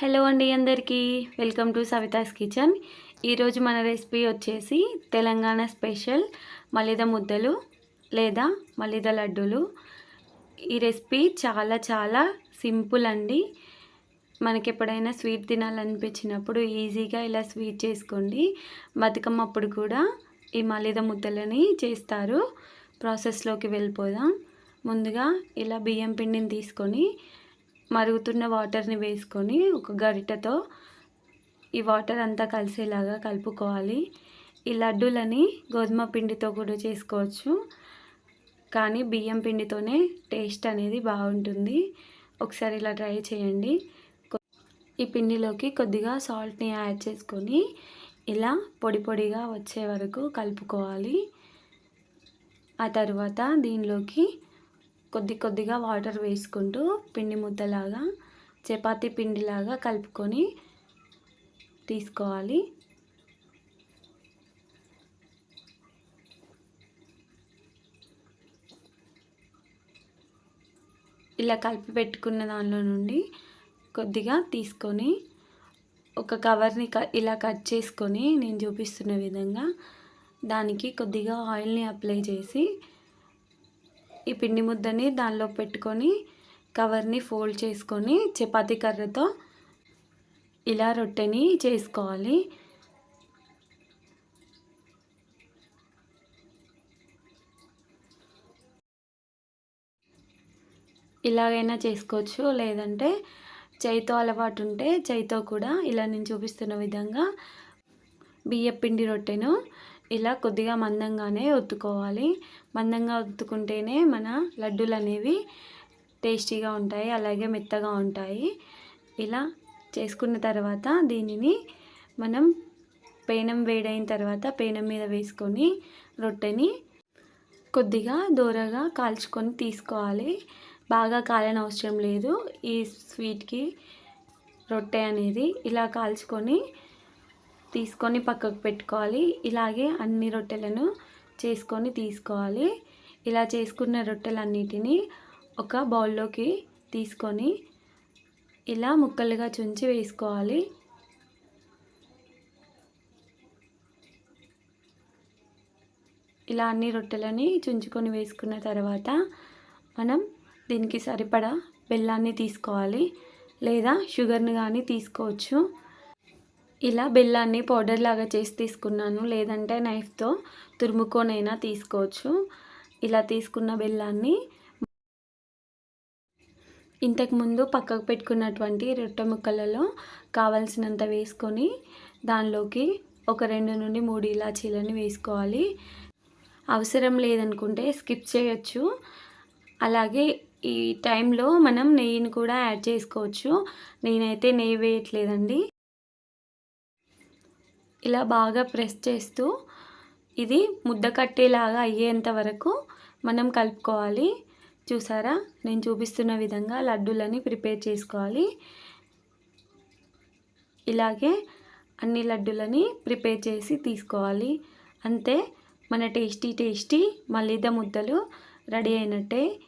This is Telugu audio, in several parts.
హలో అండి అందరికీ. Welcome to Savitha's kitchen. ఈరోజు మన రెసిపీ వచ్చేసి తెలంగాణ స్పెషల్ మలిద ముద్దలు లేదా మలిద లడ్డూలు. ఈ రెసిపీ చాలా చాలా సింపుల్ అండి. మనకి ఎప్పుడైనా స్వీట్ తినాలనిపించినప్పుడు ఈజీగా ఇలా స్వీట్ చేసుకోండి. బతుకమ్మ అప్పుడు కూడా ఈ మలిద ముద్దలని చేస్తారు. ప్రాసెస్లోకి వెళ్ళిపోదాం. ముందుగా ఇలా బియ్యం పిండిని తీసుకొని మరుగుతున్న వాటర్ని వేసుకొని ఒక గరిటతో ఈ వాటర్ అంతా కలిసేలాగా కలుపుకోవాలి. ఈ లడ్డూలని గోధుమ పిండితో కూడా చేసుకోవచ్చు. కానీ బియ్యం పిండితోనే టేస్ట్ అనేది బాగుంటుంది. ఒకసారి ఇలా ట్రై చేయండి. ఈ పిండిలోకి కొద్దిగా సాల్ట్ని యాడ్ చేసుకొని ఇలా పొడి పొడిగా వచ్చే వరకు కలుపుకోవాలి. ఆ తర్వాత దీనిలోకి కొద్ది కొద్దిగా వాటర్ వేసుకుంటూ పిండి ముద్దలాగా చపాతీ పిండిలాగా కలుపుకొని తీసుకోవాలి. ఇలా కలిపి పెట్టుకున్న దానిలో నుండి కొద్దిగా తీసుకొని ఒక కవర్ని ఇలా కట్ చేసుకొని నేను చూపిస్తున్న విధంగా దానికి కొద్దిగా ఆయిల్ని అప్లై చేసి ఈ పిండి ముద్దని దానిలో పెట్టుకొని కవర్ని ఫోల్డ్ చేసుకొని చపాతీ కర్రతో ఇలా రొట్టెని చేసుకోవాలి. ఇలాగైనా చేసుకోవచ్చు. లేదంటే చేయితో అలవాటు ఉంటే చేయితో కూడా ఇలా నేను చూపిస్తున్న విధంగా బియ్యపిండి రొట్టెను ఇలా కొద్దిగా మందంగానే ఒత్తుకోవాలి. మందంగా ఒత్తుకుంటేనే మన లడ్డూలు అనేవి టేస్టీగా ఉంటాయి అలాగే మెత్తగా ఉంటాయి. ఇలా చేసుకున్న తర్వాత దీనిని మనం పేనం వేడైన తర్వాత పేనం మీద వేసుకొని రొట్టెని కొద్దిగా దూరగా కాల్చుకొని తీసుకోవాలి. బాగా కాలని అవసరం లేదు. ఈ స్వీట్కి రొట్టె అనేది ఇలా కాల్చుకొని తీసుకొని పక్కకు పెట్టుకోవాలి. ఇలాగే అన్ని రొట్టెలను చేసుకొని తీసుకోవాలి. ఇలా చేసుకున్న రొట్టెలన్నిటినీ ఒక బౌల్లోకి తీసుకొని ఇలా ముక్కలుగా చుంచి వేసుకోవాలి. ఇలా అన్ని రొట్టెలని చుంచుకొని వేసుకున్న తర్వాత మనం దీనికి సరిపడా బెల్లాన్ని తీసుకోవాలి. లేదా షుగర్ని కానీ తీసుకోవచ్చు. ఇలా బెల్లాన్ని పౌడర్ లాగా చేసి తీసుకున్నాను. లేదంటే నైఫ్తో తురుముకొనైనా తీసుకోవచ్చు. ఇలా తీసుకున్న బెల్లాన్ని ఇంతకుముందు పక్కకు పెట్టుకున్నటువంటి రొట్టె ముక్కలలో కావలసినంత వేసుకొని దానిలోకి ఒక రెండు నుండి మూడు ఇలాచీలని వేసుకోవాలి. అవసరం లేదనుకుంటే స్కిప్ చేయొచ్చు. అలాగే ఈ టైంలో మనం నెయ్యిని కూడా యాడ్ చేసుకోవచ్చు. నేనైతే నెయ్యి వేయట్లేదండి. ఇలా బాగా ప్రెస్ చేస్తూ ఇది ముద్ద కట్టేలాగా అయ్యేంత వరకు మనం కలుపుకోవాలి. చూసారా? నేను చూపిస్తున్న విధంగా లడ్డూలని ప్రిపేర్ చేసుకోవాలి. ఇలాగే అన్ని లడ్డూలని ప్రిపేర్ చేసి తీసుకోవాలి. అంతే మన టేస్టీ టేస్టీ మల్లిద ముద్దలు రెడీ అయినట్టే.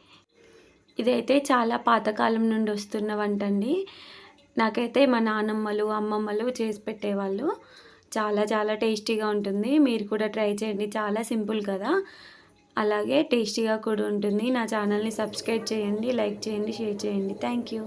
ఇదైతే చాలా పాతకాలం నుండి వస్తున్న వంట అండి. నాకైతే మా నానమ్మలు అమ్మమ్మలు చేసి పెట్టేవాళ్ళు. చాలా చాలా టేస్టీగా ఉంటుంది. మీరు కూడా ట్రై చేయండి. చాలా సింపుల్ కదా. అలాగే టేస్టీగా కూడా ఉంటుంది. నా ఛానల్ని సబ్స్క్రైబ్ చేయండి లైక్ చేయండి షేర్ చేయండి. Thank you.